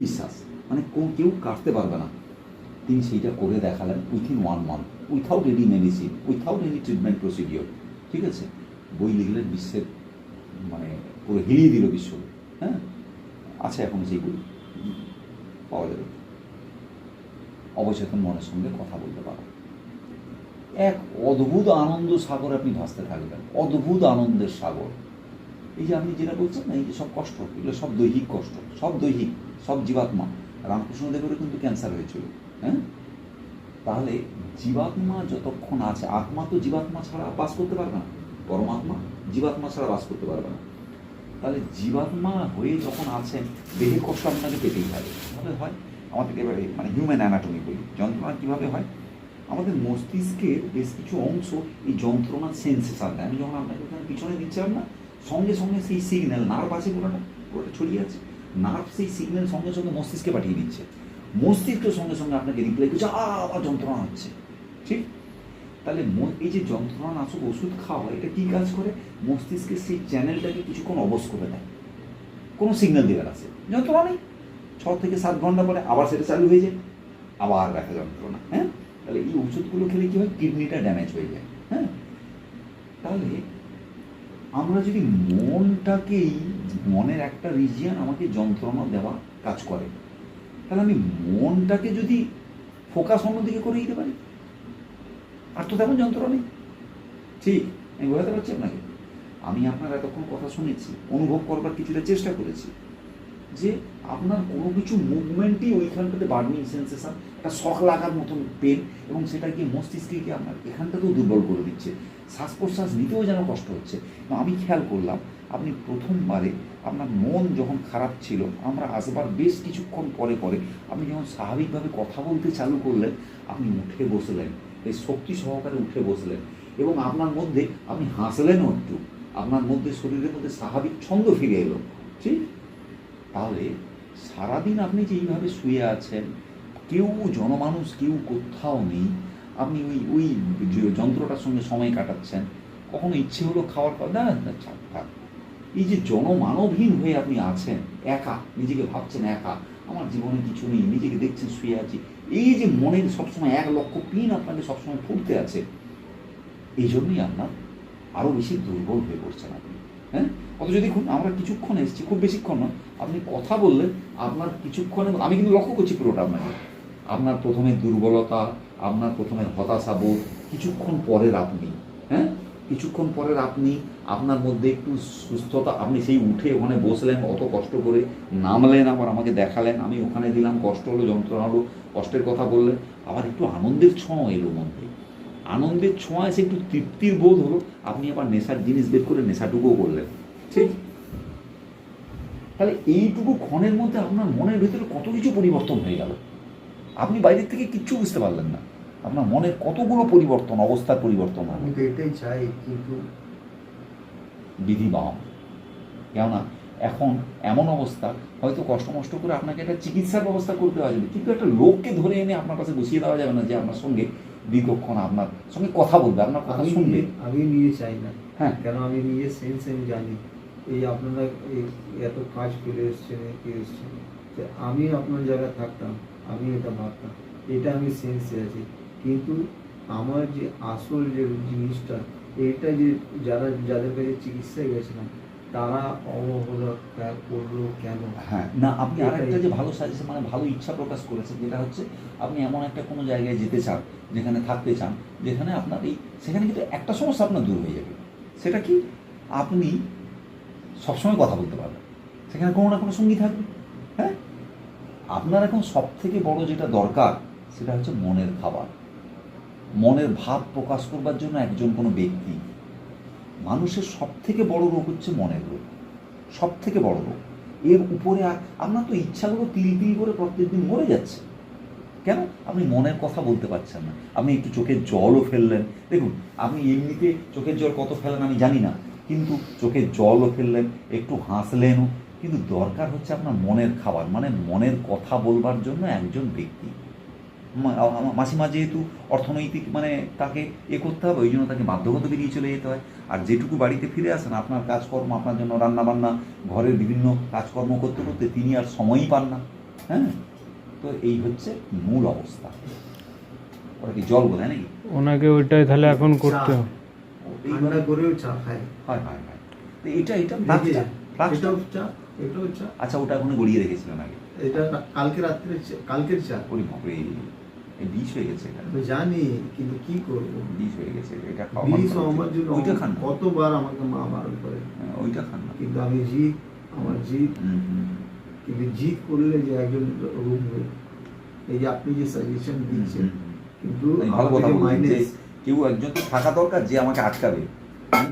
বিশ্বাস। মানে কেউ কাটতে পারবে না। তিনি সেইটা করে দেখালেন within one month without any medicine without any treatment procedure ঠিক আছে? বই লিখলেন বিশ্বের মানে পুরো হিলিয়ে দিল বিশ্ব। হ্যাঁ? আছে এখন সেই বই পাওয়া যাবে। অবচেতন মনের সঙ্গে কথা বলতে পারো। এক অদ্ভুত আনন্দ সাগর আপনি ভাসতে থাকবেন। অদ্ভুত আনন্দের সাগর। এই যে আপনি যেটা বলছেন না, এই যে সব কষ্ট, এগুলো সব দৈহিক কষ্ট, সব দৈহিক। সব জীবাত্মা। রামকৃষ্ণদেবেরও কিন্তু ক্যান্সার হয়েছিল হ্যাঁ? তাহলে জীবাত্মা যতক্ষণ আছে, আত্মা তো জীবাত্মা ছাড়া বাস করতে পারবে না। পরমাত্মা জীবাত্মা ছাড়া বাস করতে পারবে না। তাহলে জীবাত্মা হয়ে যখন আছেন দেহে কষ্ট আপনাকে পেতেই হবে। কীভাবে হয়? আমাদেরকে এবারে মানে হিউম্যান অ্যানাটমি বলি। যন্ত্রণা কীভাবে হয়? আমাদের মস্তিষ্কের বেশ কিছু অংশ এই যন্ত্রণার সেন্সেশন দেয়। আমি যখন আপনাকে ওখানে পিছনে দিচ্ছিলাম না, সঙ্গে সঙ্গে সেই সিগন্যাল নার্ভ আছে পুরোটা পুরোটা ছড়িয়ে আছে। নার্ভ সেই সিগন্যাল সঙ্গে সঙ্গে মস্তিষ্কে পাঠিয়ে দিচ্ছে। মস্তিষ্ক সঙ্গে সঙ্গে আপনাকে রিপ্লাই করছে "আ, আবার যন্ত্রণা হচ্ছে। ঠিক? তাহলে এই যে যন্ত্রণা নাশক ওষুধ খাওয়া এটা কি কাজ করে? মস্তিষ্কের সেই চ্যানেলটাকে কিছুক্ষণ অবশ করে দেয়। কোনো সিগন্যাল দেবে না সে। যন্ত্রণা নেই। ছ থেকে সাত ঘণ্টা পরে আবার সেটা চালু হয়ে যায়। আবার দেখা যন্ত্রণা হ্যাঁ? তাহলে এই ওষুধগুলো খেলে কি হয়? কিডনিটা ড্যামেজ হয়ে যায় হ্যাঁ? তাহলে আমরা যদি মনটাকেই মনের একটা রিজিয়ান আমাকে যন্ত্রণা দেওয়া কাজ করে। তাহলে আমি মনটাকে যদি ফোকাস অন্যদিকে করে দিতে পারি? আর তো তেমন যন্ত্রণা নেই। ঠিক, আমি বোঝাতে পারছি আপনাকে? আমি আপনার এতক্ষণ কথা শুনেছি, অনুভব করবার কিছুটা চেষ্টা করেছি যে আপনার কোনো কিছু মুভমেন্টই ওইখানটাতে বার্নিং সেন্সেশন একটা শখ লাগার মতন পেন এবং সেটা গিয়ে মস্তিষ্কে গিয়ে আপনার এখানটাতেও দুর্বল করে দিচ্ছে। শ্বাস প্রশ্বাস নিতেও যেন কষ্ট হচ্ছে। আমি খেয়াল করলাম আপনি প্রথমবারে আপনার মন যখন খারাপ ছিল, আমরা আসবার বেশ কিছুক্ষণ পরে পরে আপনি যখন স্বাভাবিকভাবে কথা বলতে চালু করলেন, আপনি উঠে বসলেন এই শক্তি সহকারে উঠে বসলেন এবং আপনার মধ্যে আপনি হাসলেনও একটু। আপনার মধ্যে শরীরের মধ্যে স্বাভাবিক ছন্দ ফিরে এলো। ঠিক তাহলে সারাদিন আপনি যে এইভাবে শুয়ে আছেন, কেউ জনমানুষ, কেউ কোথাও নেই, আপনি ওই ওই যন্ত্রটার সঙ্গে সময় কাটাচ্ছেন, কখনো ইচ্ছে হলো খাওয়ার পর না না, থাক থাক। এই যে জনমানবহীন হয়ে আপনি আছেন, একা, নিজেকে ভাবছেন একা, আমার জীবনে কিছু নেই, নিজেকে দেখছেন শুয়ে আছি, এই যে মনের সবসময় এক লক্ষ পিন আপনাকে সবসময় ফুটতে আছে, এই জন্যই আপনার আরও বেশি দুর্বল হয়ে পড়ছেন আপনি হ্যাঁ? অথচ দেখুন, আমরা কিছুক্ষণ এসেছি, খুব বেশিক্ষণ নয়, আপনি কথা বললেন আপনার কিছুক্ষণে, আমি কিন্তু লক্ষ্য করছি পুরোটা আপনাকে, আপনার প্রথমে দুর্বলতা, আপনার প্রথমে হতাশা বোধ কিছুক্ষণ পরের আপনি হ্যাঁ? কিছুক্ষণ পরের আপনি আপনার মধ্যে একটু সুস্থতা আপনি সেই উঠে ওখানে বসলেন অত কষ্ট করে নামলেন আবার আমাকে দেখালেন আমি ওখানে দিলাম কষ্ট হলো যন্ত্রণা হলো কষ্টের কথা বললেন আবার একটু আনন্দের ছোঁয়া এলো মধ্যে আনন্দের ছোঁয়া এসে একটু তৃপ্তির বোধ হলো আপনি আবার নেশার জিনিস বের করে নেশাটুকুও করলেন। ঠিক। তাহলে এইটুকু ক্ষণের মধ্যে আপনার মনের ভেতরে কত কিছু পরিবর্তন হয়ে গেল? আপনি বাইরের থেকে কিচ্ছু বুঝতে পারলেন না। আপনার মনের কতগুলো পরিবর্তন অবস্থার পরিবর্তন হলো আমি তো এটাই চাই কিন্তু বিধি বাম কেননা এখন এমন অবস্থা হয়তো কষ্ট মষ্ট করে আপনাকে একটা চিকিৎসার ব্যবস্থা করতে হবে কিন্তু একটা লোককে ধরে এনে আপনার কাছে বসিয়ে দেওয়া যাবে না যে আপনার সঙ্গে দীর্ঘক্ষণ আপনার সঙ্গে কথা বলবে আপনার কথা শুনবে। আমি নিজে চাই না। হ্যাঁ। কেন আমি নিজে সেন্স আমি জানি। এই আপনারা এত কাজ করে এসছেন একে এসছেন। যে আমি আপনার জায়গায় থাকতাম আমি এটা ভাবতাম। এটা আমি সেন্সে আছি। কিন্তু আমার যে আসল যে জিনিসটা এটা যে যারা যাদের কাছে চিকিৎসায় গেছিলাম তারা অবহেলা করল কেন? হ্যাঁ। না আপনি এটাই। আরেকটা যে ভালো সাজেশন মানে ভালো ইচ্ছা প্রকাশ করেছেন যেটা হচ্ছে আপনি এমন একটা কোনো জায়গায় যেতে চান যেখানে থাকতে চান যেখানে আপনার এই সেখানে কিন্তু একটা সমস্যা আপনার দূর হয়ে যাবে। সেটা কি? আপনি সবসময় কথা বলতে পারবেন। সেখানে কোনো না কোনো সঙ্গী থাকবে। হ্যাঁ? আপনার এখন সব থেকে বড় যেটা দরকার সেটা হচ্ছে মনের খাবার। মনের ভাব প্রকাশ করবার জন্য একজন কোনো ব্যক্তি। মানুষের সব থেকে বড় রোগ হচ্ছে মনের রোগ। সব থেকে বড় রোগ। এর উপরে আপনার তো ইচ্ছাগুলো তিল তিল করে প্রত্যেকদিন মরে যাচ্ছে। কেন? আপনি মনের কথা বলতে পারছেন না। আপনি একটু চোখের জলও ফেললেন। দেখুন, আপনি এমনিতে চোখের জল কত ফেলেন আমি জানি না। কিন্তু চোখের জলও ফেললেন, একটু হাসলেনও। কিন্তু দরকার হচ্ছে আপনার মনের খাবার মানে মনের কথা বলবার জন্য একজন ব্যক্তি। মাসিমা যেহেতু অর্থনৈতিক মানে তাকে এ করতে হবে ওই জন্য তাকে বাধ্যগত বেরিয়ে চলে যেতে হয়। আর যেটুকু বাড়িতে ফিরে আসেন আপনার কাজকর্ম আপনার জন্য রান্নাবান্না ঘরের বিভিন্ন কাজকর্ম করতে করতে তিনি আর সময়ই পান না। হ্যাঁ? তো এই হচ্ছে মূল অবস্থা। ওরা কি জল বোধ নাকি? ওনাকে ওইটাই তাহলে এখন করতে হবে। ঠান্ডা করেও চা খায়। হয় হয় হয়। তো এটা এটা চা ফ্লাক্স চা। এটাও চা আচ্ছা ওটা ওখানে গড়িয়ে রেখেছিলেন আগে। এটা কালকে রাত্রে কালকের চা। ওরে বাপরে। বিষ হয়ে গেছে এটা জানি কিন্তু কি করব? বিষ হয়ে গেছে এটা বিষ আমার জন্য ওইটা খান কতবার আমাকে মা বারণ করে। হ্যাঁ, ওইটা খান না। কিন্তু আমি জিদ আমার হুম, কিন্তু জিদ করলে যে একজন রুখবে এই যে আপনি যে সাজেশন দিচ্ছেন। কিন্তু ভালো কথা বলছেন যে কেউ একজন তো থাকা দরকার যে আমাকে আটকাবে।